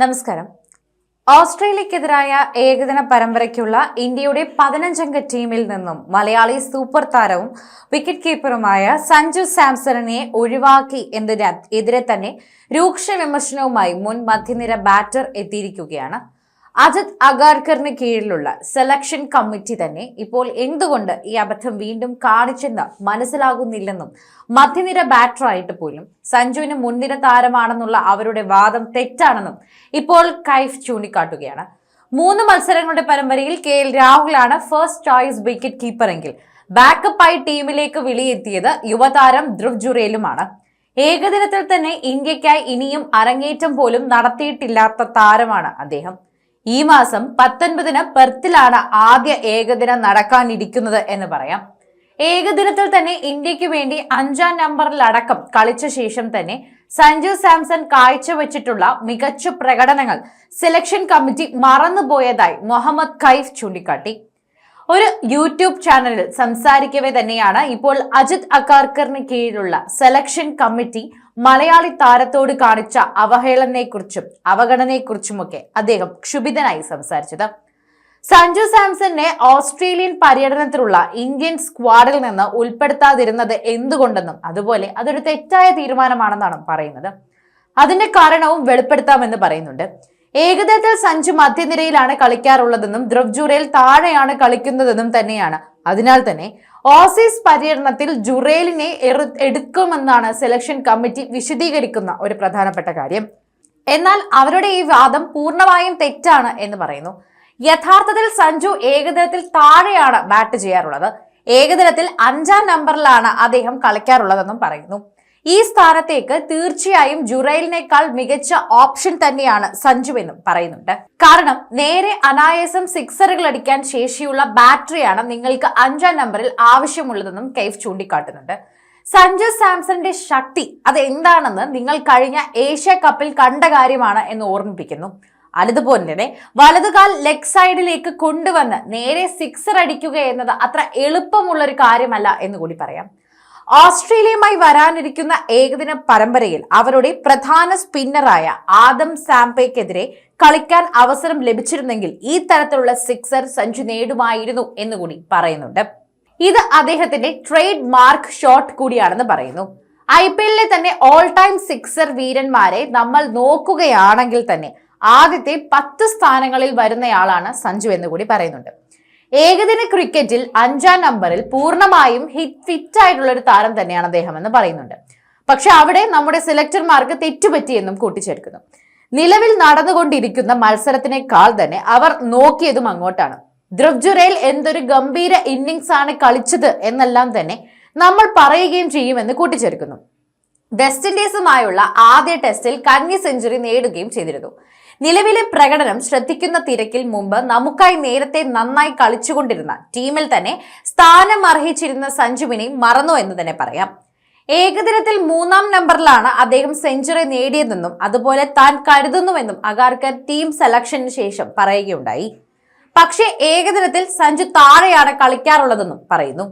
നമസ്കാരം. ഓസ്ട്രേലിയക്കെതിരായ ഏകദിന പരമ്പരയ്ക്കുള്ള ഇന്ത്യയുടെ പതിനഞ്ചംഗ ടീമിൽ നിന്നും മലയാളി സൂപ്പർ താരവും വിക്കറ്റ് കീപ്പറുമായ സഞ്ജു സാംസണിനെ ഒഴിവാക്കി എന്നതിന് എതിരെ തന്നെ രൂക്ഷ വിമർശനവുമായി മുൻ മധ്യനിര ബാറ്റർ എത്തിയിരിക്കുകയാണ്. അജിത് അഗാർക്കറിന് കീഴിലുള്ള സെലക്ഷൻ കമ്മിറ്റി തന്നെ ഇപ്പോൾ എന്തുകൊണ്ട് ഈ അബദ്ധം വീണ്ടും കാണിച്ചെന്ന് മനസ്സിലാകുന്നില്ലെന്നും മധ്യനിര ബാറ്ററായിട്ട് പോലും സഞ്ജുവിന് മുൻനിര താരമാണെന്നുള്ള അവരുടെ വാദം തെറ്റാണെന്നും ഇപ്പോൾ കൈഫ് ചൂണ്ടിക്കാട്ടുകയാണ്. മൂന്ന് മത്സരങ്ങളുടെ പരമ്പരയിൽ കെ എൽ രാഹുലാണ് ഫസ്റ്റ് ചോയ്സ് വിക്കറ്റ് കീപ്പറെങ്കിൽ ബാക്കപ്പായി ടീമിലേക്ക് വിളിയെത്തിയത് യുവതാരം ധ്രുവ് ജുറേലുമാണ്. ഏകദിനത്തിൽ തന്നെ ഇന്ത്യക്കായി ഇനിയും അരങ്ങേറ്റം പോലും നടത്തിയിട്ടില്ലാത്ത താരമാണ് അദ്ദേഹം. ഈ മാസം പത്തൊൻപതിന് പെർത്തിലാണ് ആദ്യ ഏകദിനം നടക്കാനിരിക്കുന്നത് എന്ന് പറയാം. ഏകദിനത്തിൽ തന്നെ ഇന്ത്യയ്ക്ക് വേണ്ടി അഞ്ചാം നമ്പറിലടക്കം കളിച്ച ശേഷം തന്നെ സഞ്ജു സാംസൺ കാഴ്ചവെച്ചിട്ടുള്ള മികച്ച പ്രകടനങ്ങൾ സെലക്ഷൻ കമ്മിറ്റി മറന്നുപോയതായി മുഹമ്മദ് കൈഫ് ചൂണ്ടിക്കാട്ടി. ഒരു യൂട്യൂബ് ചാനലിൽ സംസാരിക്കവേ തന്നെയാണ് ഇപ്പോൾ അജിത് അക്കാർക്കറിന് കീഴിലുള്ള സെലക്ഷൻ കമ്മിറ്റി മലയാളി താരത്തോട് കാണിച്ച അവഹേളനെക്കുറിച്ചും അവഗണനയെക്കുറിച്ചുമൊക്കെ അദ്ദേഹം ക്ഷുഭിതനായി സംസാരിച്ചത്. സഞ്ജു സാംസണിനെ ഓസ്ട്രേലിയൻ പര്യടനത്തിലുള്ള ഇന്ത്യൻ സ്ക്വാഡിൽ നിന്ന് ഉൾപ്പെടുത്താതിരുന്നത് എന്തുകൊണ്ടെന്നും അതുപോലെ അതൊരു തെറ്റായ തീരുമാനമാണെന്നാണ് പറയുന്നത്. അതിന്റെ കാരണവും വെളിപ്പെടുത്താമെന്ന് പറയുന്നുണ്ട്. ഏകദേശത്തിൽ സഞ്ജു മധ്യനിരയിലാണ് കളിക്കാറുള്ളതെന്നും ദ്രവ്ജൂരയിൽ താഴെയാണ് കളിക്കുന്നതെന്നും തന്നെയാണ്. അതിനാൽ തന്നെ ഓസീസ് പര്യടനത്തിൽ ജുറേലിനെ എടുക്കുമെന്നാണ് സെലക്ഷൻ കമ്മിറ്റി വിശദീകരിക്കുന്ന ഒരു പ്രധാനപ്പെട്ട കാര്യം. എന്നാൽ അവരുടെ ഈ വാദം പൂർണമായും തെറ്റാണ് എന്ന് പറയുന്നു. യഥാർത്ഥത്തിൽ സഞ്ജു ഏകദിനത്തിൽ താഴെയാണ് ബാറ്റ് ചെയ്യാറുള്ളത്. ഏകദിനത്തിൽ അഞ്ചാം നമ്പറിലാണ് അദ്ദേഹം കളിക്കാറുള്ളതെന്നും പറയുന്നു. ഈ സ്ഥാനത്തേക്ക് തീർച്ചയായും ജുറൈലിനേക്കാൾ മികച്ച ഓപ്ഷൻ തന്നെയാണ് സഞ്ജു എന്നും പറയുന്നുണ്ട്. കാരണം നേരെ അനായാസം സിക്സറുകൾ അടിക്കാൻ ശേഷിയുള്ള ബാറ്ററിയാണ് നിങ്ങൾക്ക് അഞ്ചാം നമ്പറിൽ ആവശ്യമുള്ളതെന്നും കെയ്ഫ് ചൂണ്ടിക്കാട്ടുന്നുണ്ട്. സഞ്ജു സാംസന്റെ ശക്തി അത് എന്താണെന്ന് നിങ്ങൾ കഴിഞ്ഞ ഏഷ്യ കപ്പിൽ കണ്ട കാര്യമാണ് എന്ന് ഓർമ്മിപ്പിക്കുന്നു. അതുപോലെ തന്നെ വലതുകാൽ ലെഗ് സൈഡിലേക്ക് കൊണ്ടുവന്ന് നേരെ സിക്സർ അടിക്കുക എന്നത് അത്ര എളുപ്പമുള്ള ഒരു കാര്യമല്ല എന്ന് കൂടി പറയാം. ഓസ്ട്രേലിയയുമായി വരാനിരിക്കുന്ന ഏകദിന പരമ്പരയിൽ അവരുടെ പ്രധാന സ്പിന്നറായ ആദം സാംപയ്ക്കെതിരെ കളിക്കാൻ അവസരം ലഭിച്ചിരുന്നെങ്കിൽ ഈ തരത്തിലുള്ള സിക്സർ സഞ്ജു നേടുമായിരുന്നു എന്നുകൂടി പറയുന്നുണ്ട്. ഇത് അദ്ദേഹത്തിന്റെ ട്രേഡ് മാർക്ക് ഷോട്ട് കൂടിയാണെന്ന് പറയുന്നു. ഐ പി എല്ലിലെ തന്നെ ഓൾ ടൈം സിക്സർ വീരന്മാരെ നമ്മൾ നോക്കുകയാണെങ്കിൽ തന്നെ ആദ്യത്തെ പത്ത് സ്ഥാനങ്ങളിൽ വരുന്നയാളാണ് സഞ്ജു എന്ന് കൂടി പറയുന്നുണ്ട്. ഏകദിന ക്രിക്കറ്റിൽ അഞ്ചാം നമ്പറിൽ പൂർണമായും ഹിറ്റ് ഫിറ്റ് ആയിട്ടുള്ള ഒരു താരം തന്നെയാണ് അദ്ദേഹം എന്ന് പറയുന്നുണ്ട്. പക്ഷെ അവിടെ നമ്മുടെ സെലക്ടർമാർക്ക് തെറ്റുപറ്റിയെന്നും കൂട്ടിച്ചേർക്കുന്നു. നിലവിൽ നടന്നുകൊണ്ടിരിക്കുന്ന മത്സരത്തിനേക്കാൾ തന്നെ അവർ നോക്കിയതും അങ്ങോട്ടാണ്. ദ്രവ്ജുരയിൽ എന്തൊരു ഗംഭീര ഇന്നിങ്സ് ആണ് കളിച്ചത് എന്നെല്ലാം തന്നെ നമ്മൾ പറയുകയും ചെയ്യുമെന്ന് കൂട്ടിച്ചേർക്കുന്നു. വെസ്റ്റ് ഇൻഡീസുമായുള്ള ആദ്യ ടെസ്റ്റിൽ കന്നി സെഞ്ചുറി നേടുകയും ചെയ്തിരുന്നു. നിലവിലെ പ്രകടനം ശ്രദ്ധിക്കുന്ന തിരക്കിൽ മുമ്പ് നമുക്കായി നേരത്തെ നന്നായി കളിച്ചുകൊണ്ടിരുന്ന ടീമിൽ തന്നെ സ്ഥാനം അർഹിച്ചിരുന്ന സഞ്ജുവിനെ മറന്നു എന്ന് തന്നെ പറയാം. ഏകദിനത്തിൽ മൂന്നാം നമ്പറിലാണ് അദ്ദേഹം സെഞ്ചുറി നേടിയതെന്നും അതുപോലെ താൻ കരുതുന്നുവെന്നും അഗാർക്കർ ടീം സെലക്ഷന് ശേഷം പറയുകയുണ്ടായി. പക്ഷേ ഏകദിനത്തിൽ സഞ്ജു താഴെയാണ് കളിക്കാറുള്ളതെന്നും പറയുന്നു.